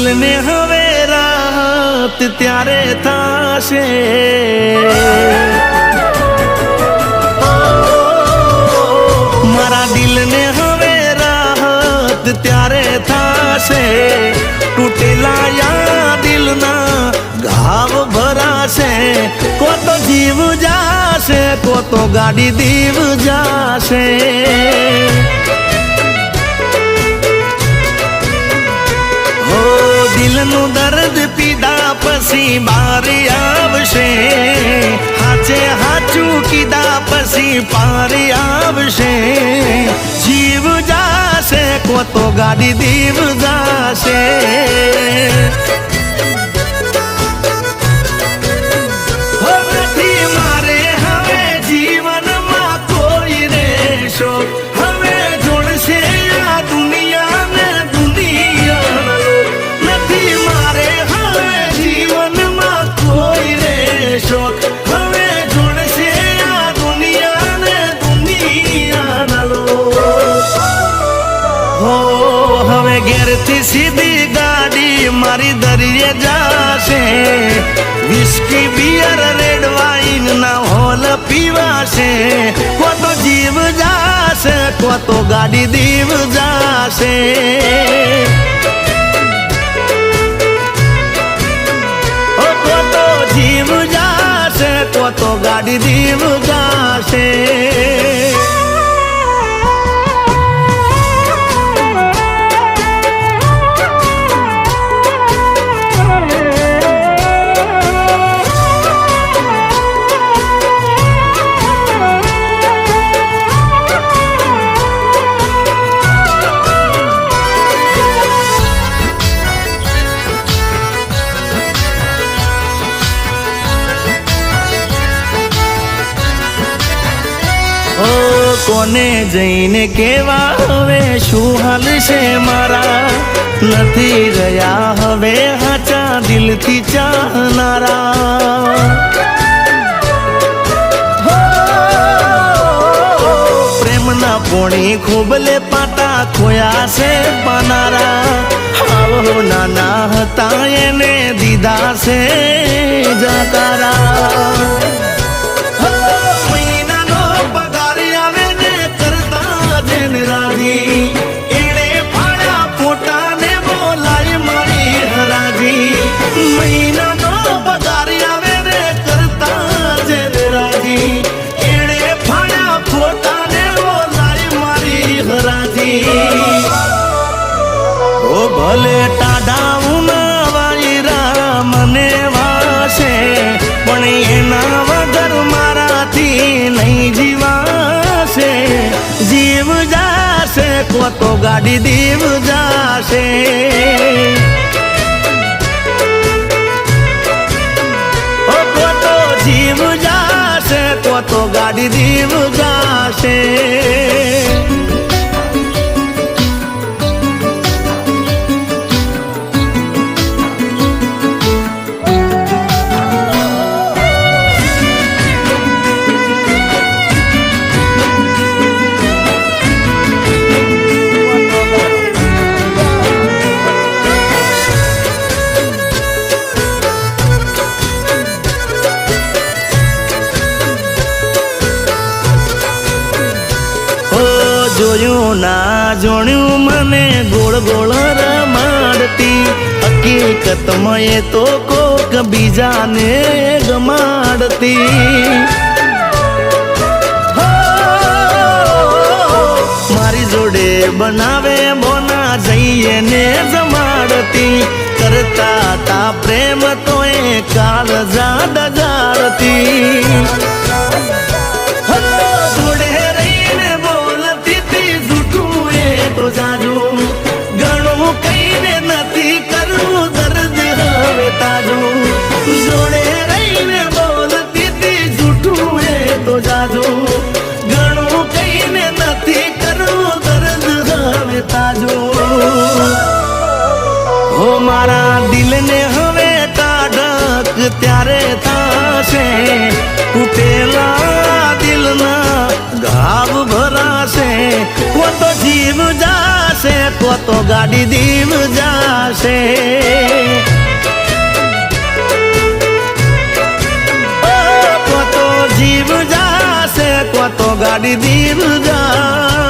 દિલને હવે રાહત ત્યારે થશે મારા દિલને હવે રાહત ત્યારે થશે તૂટેલા યા દિલના ઘાવ ભરાશે કોતો જીવ જાશે કોતો ગાડી દીવ જાશે દિલનું દર્દ પીધા પછી બારી આવશે. હાચે હાચું કીધા પછી પારી આવશે. જીવ જાશે કોતો ગાડી દીવ જાશે ઘેરથી સીધી ગાડી મારી દરિયે જાશે. વિસ્કી બિયર રેડ વાઈન ના હોલ પીવાશે. કો તો જીવ જાશે, કો તો ગાડી દીવ જાશે. કોને જઈને કેવા હવે? શું હાલ છે મારા? નથી રહ્યા હવે હાચા દિલથી ચાહનારા. પ્રેમના પોણી ખોબલે પાટા ખોયા છે પાનારા. આવો નાના હતા એને દીધા છે જકારા ભલે ટાઢા ઉના વાયરા મને વાસે પણ એના વગર મારાથી નહીં જીવાશે. જીવ જાશે કો તો ગાડી દીવ જાશે. કો તો ગાડી જોયું ના જોણ્યું મને ગોળ ગોળ રમાડતી. હકીકતમાં એ તો કોક બીજાને ગમાડતી. મારી જોડે બનાવે બોના જઈએ ને જમાડતી. કરતા તા પ્રેમ તો એ કાળ જાડ જાડતી દિલને હવે ટાઢક ત્યારે થશે. તૂટેલા દિલના ઘાવ ભરાશે. કો તો જીવ જાશે કો તો ગાડી દીવ જાશે. કો તો જીવ જાશે કો તો ગાડી દીવ જાશે